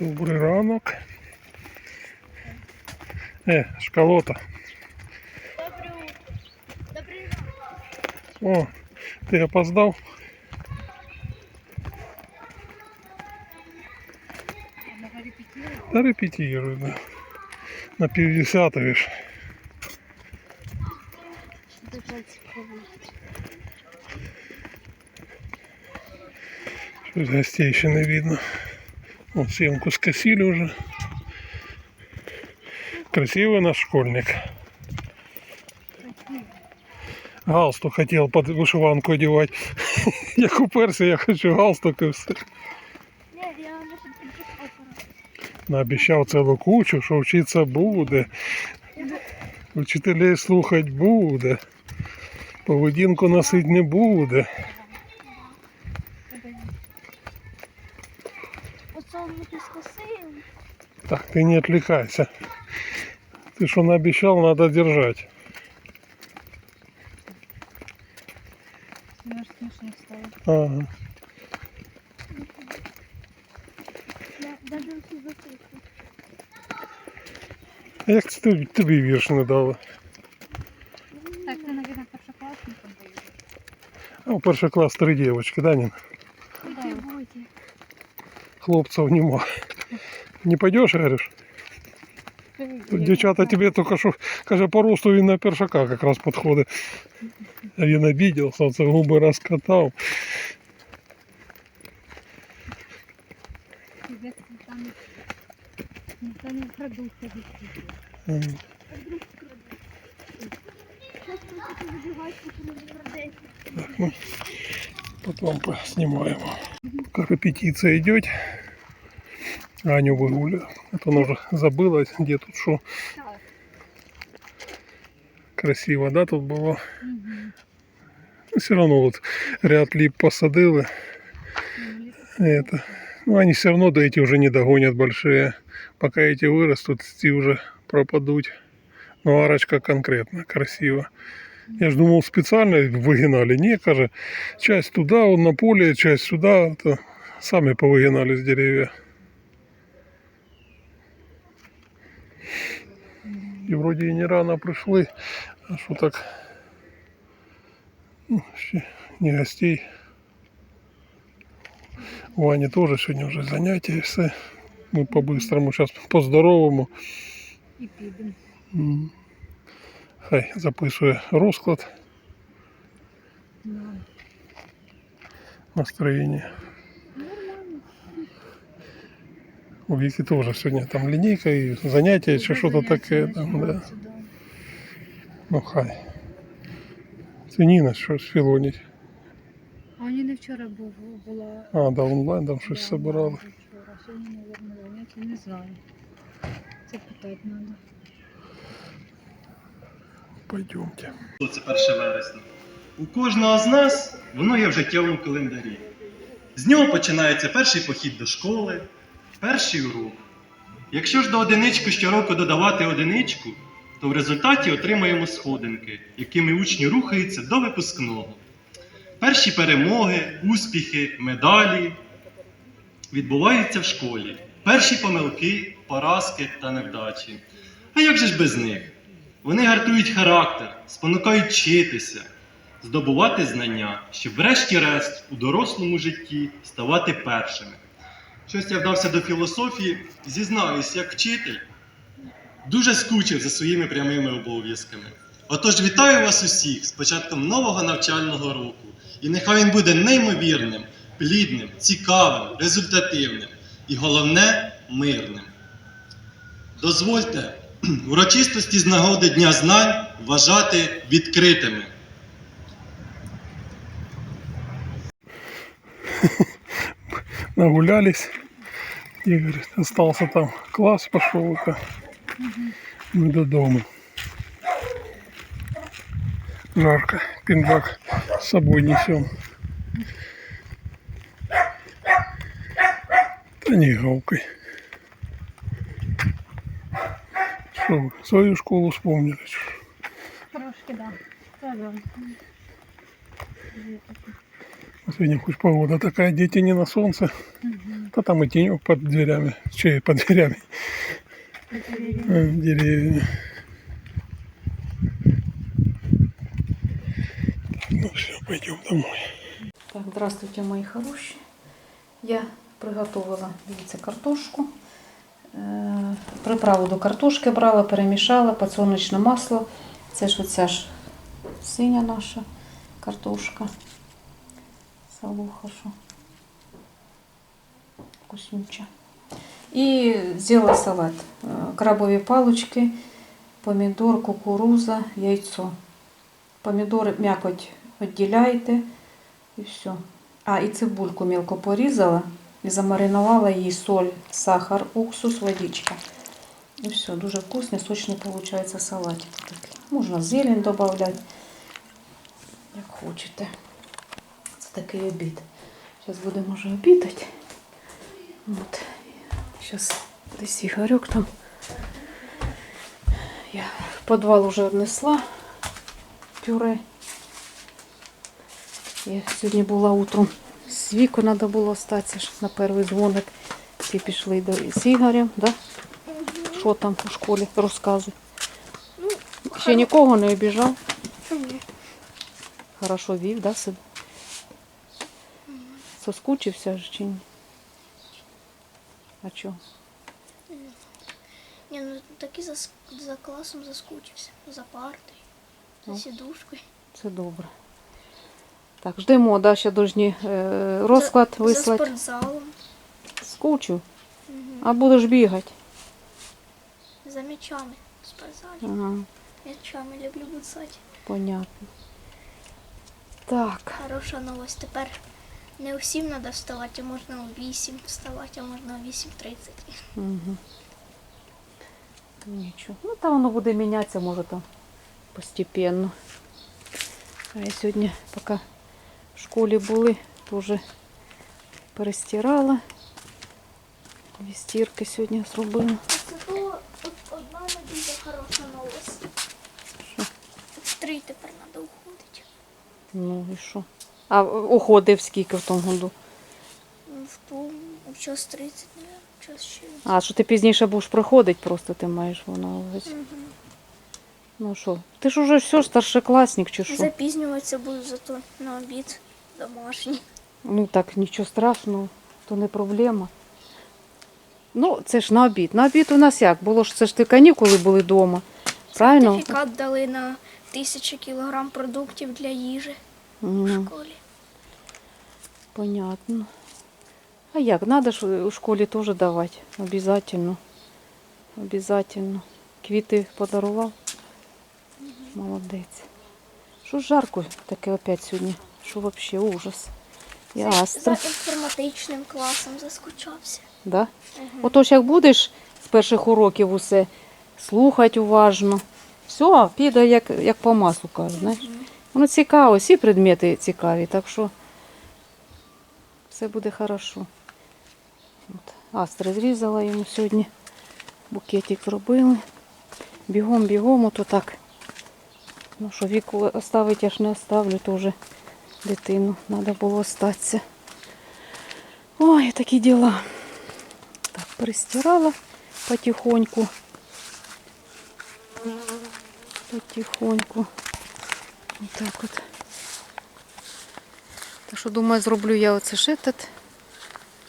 Добрий ранок. Е, шкалота. Ранок. О, ти опоздав? Она репетировала. Та репетирую, да. На півдесятої ж. Щось гостей ще не видно. О, съемку скосили вже. Красивый наш школьник. Галстук хотел под вышиванку одевать. Я уперся, я хочу галстук и все. Не, я может прийти Наобіцяв цілу кучу, що вчитися буде. Вчителей слухати буде. Поведінку носити не буде. Пацан мы скосил. Так, ти не відвлікайся. Ти що наобіцяв, треба держати. Наш смешно стоит. Ага. Я даже все записываю. Як це тобі, тобі вірш не дали? Так, ты, наверное, старшоклассником поедешь. А у перший клас три дівчатки, да, Нін? Где будете? Хлопців нема. Не пойдеш, говориш? Тут дівчата тебе тільки що, каже, по росту він на першака якраз підходить. А він обідався, це губи розкатав. Тебе там никто не крадут. М. Так, мы потом поснимаем. Пока репетиция идет. Аню выгуляю. Это она уже забыла, где тут что. Красиво, да, тут было. Все равно вот ряд лип посадили. Это. Ну, они все равно до эти уже не догонят большие. Пока эти вырастут, эти уже пропадут. Ну, арочка конкретно красиво. Я ж думал, специально выгинали. Не, каже, часть туда, он на поле, часть сюда. То сами повыгинали с деревья. И вроде и не рано пришли. А что так? Ну, ще не гостей. У Вані теж сьогодні вже заняття і все. Ми по-бистрому зараз по-здоровому. И пидем. М. Хай записує розклад настроєння. У Віки теж сьогодні там лінійка і заняття, чи що-то таке. Там, да. Ну хай. Це Ніна щось філонить. А вони не вчора був, була А, да, онлайн там щось собирали. Вчора, сьогодні, мабуть, заняття, не знаю. Це питати треба. Пойдемте. Це 1 вересня. У кожного з нас воно є в життєвому календарі. З нього починається перший похід до школи, перший урок. Якщо ж до одинички щороку додавати одиничку, то в результаті отримаємо сходинки, якими учні рухаються до випускного. Перші перемоги, успіхи, медалі відбуваються в школі. Перші помилки, поразки та невдачі. А як же ж без них? Вони гартують характер, спонукають вчитися, здобувати знання, щоб врешті-решт у дорослому житті ставати першими. Щось я вдався до філософії, зізнаюсь, як вчитель, дуже скучив за своїми прямими обов'язками. Отож, вітаю вас усіх з початком нового навчального року. І нехай він буде неймовірним, плідним, цікавим, результативним і головне мирним. Дозвольте урочистості з нагоди Дня знань вважати відкритими. Нагулялись. Игорь остался там. Класс пошел. Это. Мы додому. Жарко. Пинжак с собой несем. Да не гаукай. Что вы, свою школу вспомнили? Трошки. Да. Да. Сегодня хоть погода такая, дети не на солнце. Да там и тенек под дверями. Че, под дверями? А, Деревья. Ну все, пойдем домой. Так, здравствуйте, мої хороші. Я приготувала, дивіться, картошку. Е, Приправу до картошки брала, перемішала, подсолнечне масло. Це ж оця ж синя наша картошка. Салуха, що вкуснюча. І зробила салат. Е, Крабові палочки, помідор, кукуруза, яйцо. Помідори м'якоть відділяєте. І все. А, і цибульку мелко порізала і замаринувала її соль, сахар, уксус, водичка. І все, дуже вкусний, сочний виходить салатик. Можна зелень додати, як хочете. Такий обід. Зараз будемо вже обідати. От. Зараз десь Ігорьок там. Я в підвал вже віднесла пюре. Я сьогодні була утром з віку треба було остатися ж на перший дзвоник. Всі пішли до з Ігорем, да? Що там у школі розказуй. Ще нікого не обіжав. Хорошо вів, да, себе? Соскучився ж чи ні? А чого? Ні, ну таки за, за класом заскучився. За партою, за Ну. сідушкою. Це добре. Так, ждемо, да, ще должні е, розклад за, вислати. За спортзалом. Скучу. Мгм. А будеш бігати. За м'ячами в спортзалі. Ага, М'ячами люблю буцати. понятно. Так. Хороша новость. Тепер не усім треба вставати, а можна о 8 вставати, а можна о 8.30. Угу. Нічого. Ну, та воно буде мінятися, може там постепенно. А я сьогодні, поки в школі були, теж перестирала. Дві стірки сьогодні зробила. Одна надія хороша новость. Що? В три тепер треба уходити. Ну і що? А уходив скільки в тому году? В тому час 30, не час ще. А, що ти пізніше будеш проходити, просто ти маєш увесь. Угу. Ну що, ти ж уже все, старшокласник чи що? Запізнюватися буду зато на обід домашній. Ну так, нічого страшного, то не проблема. Ну, це ж на обід. На обід у нас як? Було ж це ж ти канікули були вдома. Правильно? Сертифікат дали на тисячу кілограм продуктів для їжі в Мгм, школі. Понятно. А як? Надо ж у школі теж давати. Обязательно. Обязательно. Квіти подарував. Молодець. Що ж жарко таке опять сьогодні? Що взагалі ужас. І За астра. інформатичним класом заскучався. Да? Мгм. Отож, як будеш з перших уроків усе слухати уважно, все, піде як, як по маслу кажуть. Мгм. Воно цікаво, всі предмети цікаві, так що все буде хорошо. От. Астри зрізала йому сьогодні. Букетик зробили. Бігом, бігом, ото так. Ну що, віку оставити я ж не оставлю теж дитину. Треба було остатися. Ой, такі діла. Так, перестирала потихоньку. Потихоньку. Отак от. Так що думаю, зроблю я оце ж этот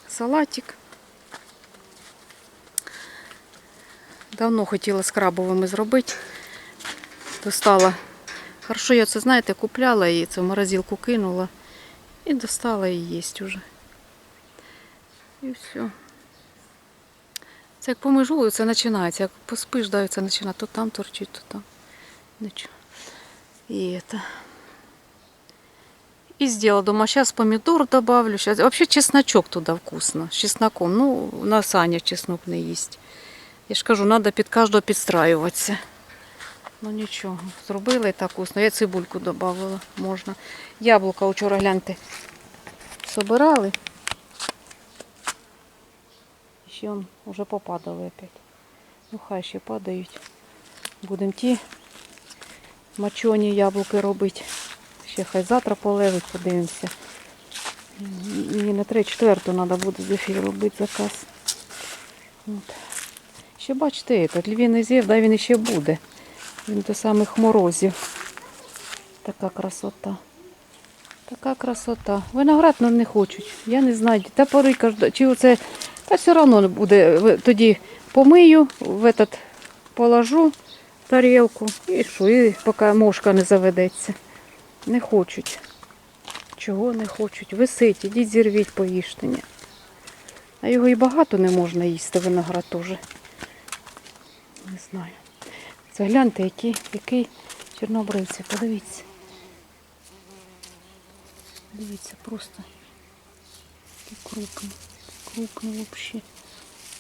салатик. Давно хотіла з крабовими зробити. Достала. Хорошо, я це, знаєте, купляла і це в морозилку кинула. І достала і їсть уже. І все. Це як помежую, це починається. Як поспиш, да, це починає. То там торчить, то там. Нічого. И это. И сделала. Думаю, сейчас помидор добавлю. Сейчас. Вообще чесночок туда вкусно. С чесноком. Ну, у нас Аня чеснок не їсть. Я ж кажу, треба під кожного підстраюватися. Ну нічого, зробила і так вкусно. Я цибульку додавала, можна. Яблука вчора гляньте. Собирали. Ще он вже попадали опять. Ну хай ще падають. Будемо ті мочоні яблуки робити. Ще хай завтра полежать, подивимося. Ні, на 3 четверту треба буде з ефіру робити заказ. От. Ще бачите, этот львіний зів, да, він ще буде. Він до самих морозів. Така красота. Така красота. Виноград нам не хочуть. Я не знаю. Та пори чи оце. Та все одно буде. Тоді помию, в этот положу тарілку і що, і поки мошка не заведеться. Не хочуть. Чого не хочуть? Висить, ідіть зірвіть поїжте. А його і багато не можна їсти, виноград теж. Не знаю. Загляньте, який, який чорнобривці, подивіться. Дивіться, просто крупний. Крупний взагалі.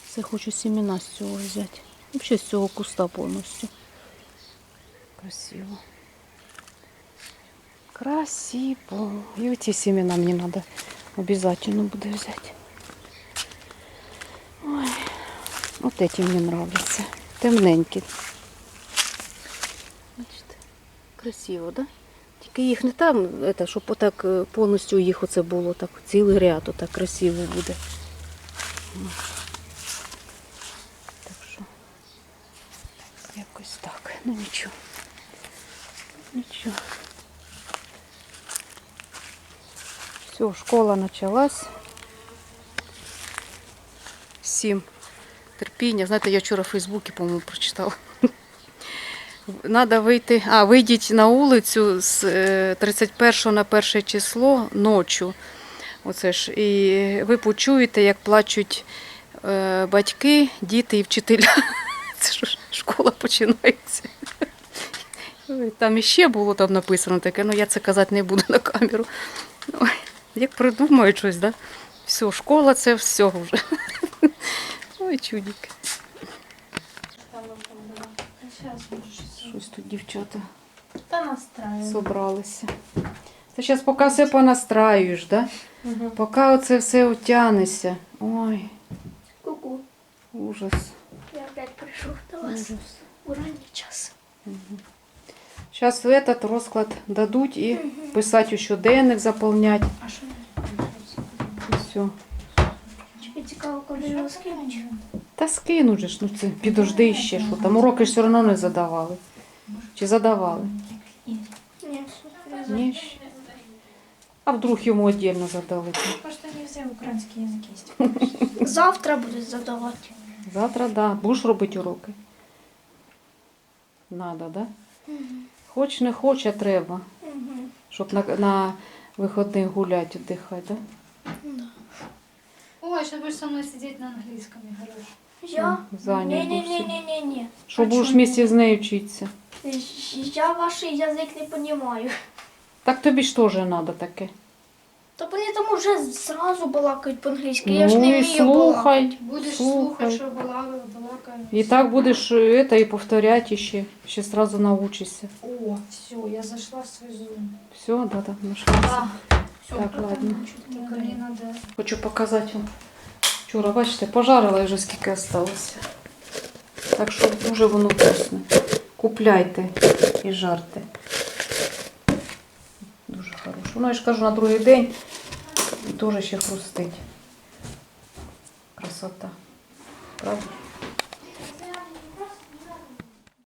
Це хочу семена з цього взяти. Взагалі з цього куста повністю. Красиво. Красиво. И эти семена мне надо обязательно буду взять. Ой, вот эти мне нравятся. Темненькі. Бачите, красиво, да? Тільки їх не там, это, щоб отак е, повністю їх оце було так, цілий ряд, отак красиво буде. Ну. Так що, якось так. Ну нічого. Нічого. Все, школа почалась. Сім. Терпіння. Знаєте, я вчора в Фейсбуці, по-моєму, прочитала. Надо вийти. А, вийдіть на вулицю з е, 31 на 1 число ночі. Оце ж. І ви почуєте, як плачуть е, батьки, діти і вчителя. Це ж школа починається. Там іще було там написано таке, ну я це казати не буду на камеру. Як придумають щось, да? Все, школа це все вже. Ой, чудик. Щось тут дівчата Та настраю. зібралися. Ти зараз поки все понастраюєш, да? Поки оце все утягнеться. Ой, Ку-ку. ужас. Я опять прийшов до вас ужас. у ранній час. Зараз этот розклад дадуть і писати у щоденник, заповнять. А що? І все. Чекай, цікаво, коли його скинуть. Та скинуть же ж, ну це підожди ще, що там уроки ж все одно не задавали. Чи задавали? Ні, ще. А вдруг йому віддільно задали? Просто не все український язик є. Завтра будуть задавати. Завтра, да. Будеш робити уроки? Надо, да? Хоч не хоч, а треба. Угу. Щоб на, на виходних гуляти, віддихати, да? Ой, щоб будеш со мною сидіти на англійському, хорошо. Я? Всім. Ні-ні-ні-ні-ні. Що будеш вместе з нею вчитися. Я ваш язик не розумію. Так тобі ж теж треба таке. Та вони там уже зразу балакають по-англійськи. Я ж ну не і вмію балакати. слухай. Будеш Слухай. слухати, що балакаю, балакаю. І так будеш е, это, і повторяти ще. Ще сразу научишся. О, все, я зайшла в свій зум. Все, да. Так. Все, Так, ладно. Мені. Хочу показати вам. Вчора, бачите, пожарила і вже скільки осталося. Так що дуже воно вкусне. Купляйте і жарте. Дуже хороше. Ну, я ж кажу, на другий день і теж ще хрустить. Красота. Правда?